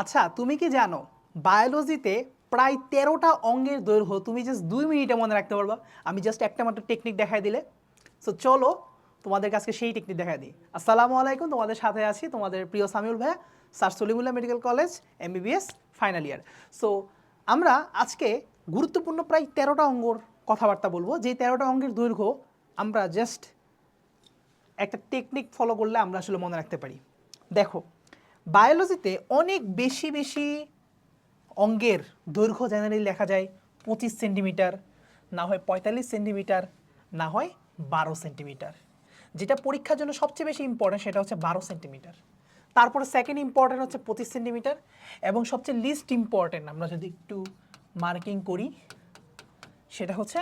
আচ্ছা তুমি কি জানো, বায়োলজিতে প্রায় তেরোটা অঙ্গের দৈর্ঘ্য, তুমি জাস্ট দুই মিনিটে মনে রাখতে পারবা। আমি জাস্ট একটা মাত্র টেকনিক দেখাই দিলে। সো চলো, তোমাদের কাছে সেই টেকনিক দেখাই দিই। আসসালামু আলাইকুম, তোমাদের সাথে আছি তোমাদের প্রিয় সামিউল ভাইয়া, sir Salimullah medical college MBBS final year so আমরা আজকে গুরুত্বপূর্ণ প্রায় তেরোটা অঙ্গর কথাবার্তা বলব। যে তেরোটা অঙ্গের দৈর্ঘ্য আমরা জাস্ট একটা টেকনিক ফলো করলে আমরা আসলে মনে রাখতে পারি। দেখো বায়োলজিতে অনেক বেশি বেশি অঙ্গের দৈর্ঘ্য জেনারেলি লেখা যায় পঁচিশ সেন্টিমিটার না হয় পঁয়তাল্লিশ সেন্টিমিটার না হয় বারো সেন্টিমিটার যেটা পরীক্ষার জন্য সবচেয়ে বেশি ইম্পর্টেন্ট সেটা হচ্ছে বারো সেন্টিমিটার তারপরে সেকেন্ড ইম্পর্টেন্ট হচ্ছে পঁচিশ সেন্টিমিটার এবং সবচেয়ে লিস্ট ইম্পর্টেন্ট আমরা যদি একটু মার্কিং করি, সেটা হচ্ছে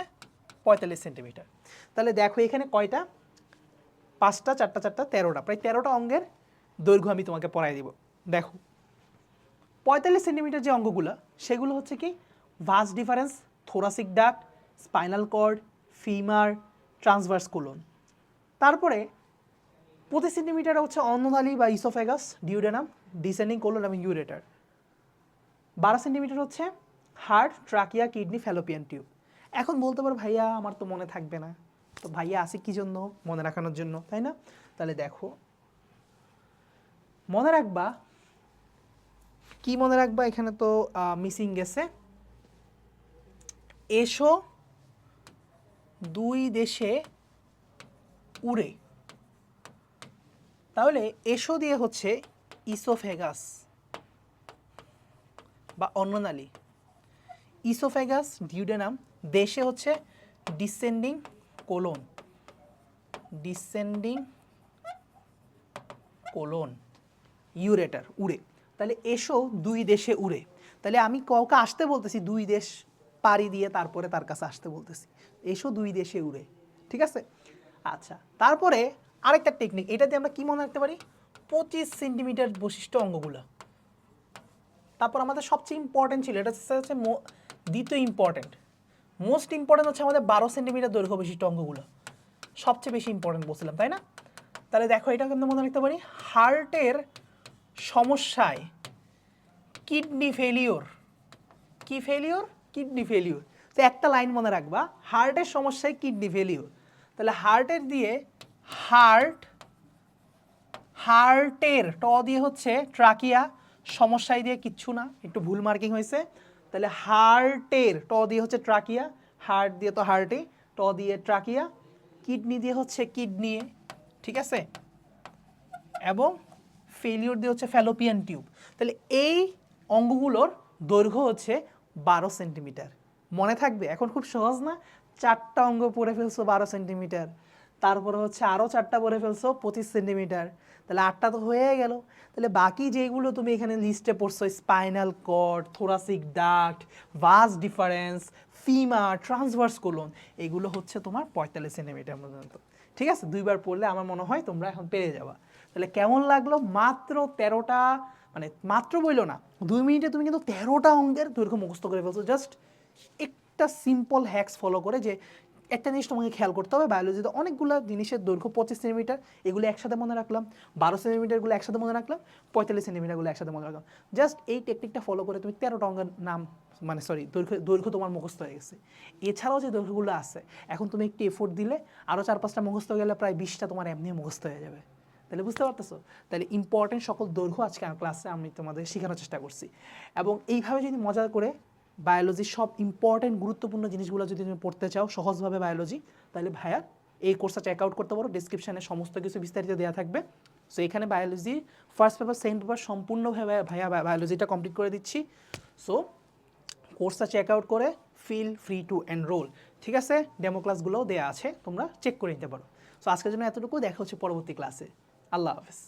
পঁয়তাল্লিশ সেন্টিমিটার তাহলে দেখো এখানে কয়টা? পাঁচটা, চারটা চারটা, তেরোটা। প্রায় তেরোটা অঙ্গের দৈর্ঘ্য আমি তোমাকে পড়াই দিব। দেখো, পঁয়তাল্লিশ সেন্টিমিটার যে অঙ্গগুলো, সেগুলো হচ্ছে কি? Vas deferens thoracic duct spinal cord femur transverse colon তারপরে পঁচিশ সেন্টিমিটার হচ্ছে অন্ননালী বা ইসোফেগাস ডিউডেনাম ডিসেন্ডিং কোলন এবং ইউরেটার বারো সেন্টিমিটার হচ্ছে heart trachea kidney fallopian tube এখন বলতে পারো, ভাইয়া, আমার তো মনে থাকবে না। তো ভাইয়া, আসে কি জন্য? মনে রাখানোর জন্য, তাই না? তাহলে দেখো মনে রাখবা, কি মনে রাখবা? এখানে তো মিসিং গেছে। এসো দুই দেশে উড়ে। তাহলে এসো দিয়ে হচ্ছে ইসোফেগাস বা অন্ননালী ইসোফেগাস, ডিউডেনাম, দেশে হচ্ছে descending colon. Descending colon. Ureter, উড়ে। তাহলে এসো দুই দেশে উড়ে। তাহলে আমি কাউকে আসতে বলতেছি, দুই দেশ পাড়ি দিয়ে তারপরে তার কাছে আসতে বলতেছি। এসো দুই দেশে উড়ে, ঠিক আছে? আচ্ছা তারপরে আরেকটা টেকনিক এটাতে আমরা কি মনে রাখতে পারি? পঁচিশ সেন্টিমিটার বৈশিষ্ট্য অঙ্গগুলো। তারপর আমাদের সবচেয়ে ইম্পর্টেন্ট ছিল, এটা হচ্ছে দ্বিতীয় ইম্পর্টেন্ট মোস্ট ইম্পর্টেন্ট হচ্ছে আমাদের বারো সেন্টিমিটার দৈর্ঘ্য বিশিষ্ট অঙ্গগুলো। সবচেয়ে বেশি ইম্পর্টেন্ট বলছিলাম, তাই না? তাহলে দেখো, এটা কিন্তু মনে রাখতে পারি হার্টের সমস্যায় কিডনি ফেলিওর কি ফেলিওর কিডনি ফেলিওর তো একটা লাইন মনে রাখবা, হার্টের সমস্যায় কিডনি ফেলিওর তাহলে হার্টের দিয়ে হার্ট, হার্টের ট দিয়ে হচ্ছে ট্রাকিয়া, সমস্যায় দিয়ে কিচ্ছু না, একটু ভুল মার্কিং হয়েছে। তাহলে হার্টের ট দিয়ে হচ্ছে ট্রাকিয়া, হার্ট দিয়ে তো হার্টে, ট দিয়ে ট্রাকিয়া, কিডনি দিয়ে হচ্ছে কিডনি ঠিক আছে? এবং ফেলিওর দিয়ে হচ্ছে ফ্যালোপিয়ান টিউব তাহলে এই অঙ্গগুলোর দৈর্ঘ্য হচ্ছে বারো সেন্টিমিটার মনে থাকবে, এখন খুব সহজ না? চারটা অঙ্গ পড়ে ফেলছো বারো সেন্টিমিটার তারপরে হচ্ছে আরও চারটা পড়ে ফেলছো, পঁচিশ সেন্টিমিটার তাহলে আটটা তো হয়ে গেল। তাহলে বাকি যেগুলো তুমি এখানে লিস্টে পড়ছো spinal cord thoracic duct vas deferens femur transverse colon এগুলো হচ্ছে তোমার পঁয়তাল্লিশ সেন্টিমিটার পর্যন্ত। ঠিক আছে? দুইবার পড়লে আমার মনে হয় তোমরা এখন পেরে যাবা। তাহলে কেমন লাগল? মাত্র তেরোটা মানে মাত্র বইলো না, দুই মিনিটে তুমি কিন্তু তেরোটা অঙ্কের দৈর্ঘ্য মুখস্থ করে ফেলছো। জাস্ট একটা সিম্পল হ্যাক্স ফলো করে যে একটা জিনিস তোমাকে খেয়াল করতে হবে বায়োলজিতে অনেকগুলো জিনিসের দৈর্ঘ্য পঁচিশ সেন্টিমিটার এগুলো একসাথে মনে রাখলাম, বারো সেন্টিমিটারগুলো একসাথে মনে রাখলাম, পঁয়তাল্লিশ সেন্টিমিটারগুলো একসাথে মনে রাখলাম। জাস্ট এই টেকনিকটা ফলো করে তুমি তেরোটা অঙ্গের নাম মানে সরি দৈর্ঘ্য দৈর্ঘ্য তোমার মুখস্থ হয়ে গেছে। এছাড়াও যে দৈর্ঘ্যগুলো আছে, এখন তুমি একটু এফোর্ট দিলে আরও চার পাঁচটা মুখস্থ গেলে প্রায় বিশটা তোমার এমনি মুখস্থ হয়ে যাবে। তাহলে বুঝতে পারতেছো? তাহলে ইম্পর্টেন্ট সকল দৈর্ঘ্য আজকে আমার ক্লাসে আমি তোমাদের শেখানোর চেষ্টা করছি। এবং এইভাবে যদি মজা করে বায়োলজির সব ইম্পর্টেন্ট গুরুত্বপূর্ণ জিনিসগুলো যদি তুমি পড়তে চাও, সহজভাবে বায়োলজি তাহলে ভাইয়া এই কোর্সটা চেক আউট করতে পারো। ডিসক্রিপশানে সমস্ত কিছু বিস্তারিত দেওয়া থাকবে। সো এখানে biology first paper second paper সম্পূর্ণভাবে ভাইয়া বায়োলজিটা কমপ্লিট করে দিচ্ছি। সো কোর্সটা চেক আউট করে ফিল ফ্রি টু এনরোল ঠিক আছে? ডেমো ক্লাসগুলোও দেওয়া আছে, তোমরা চেক করে নিতে পারো। সো আজকের জন্য এতটুকু। দেখা হচ্ছে পরবর্তী ক্লাসে আল্লাহ হাফেজ।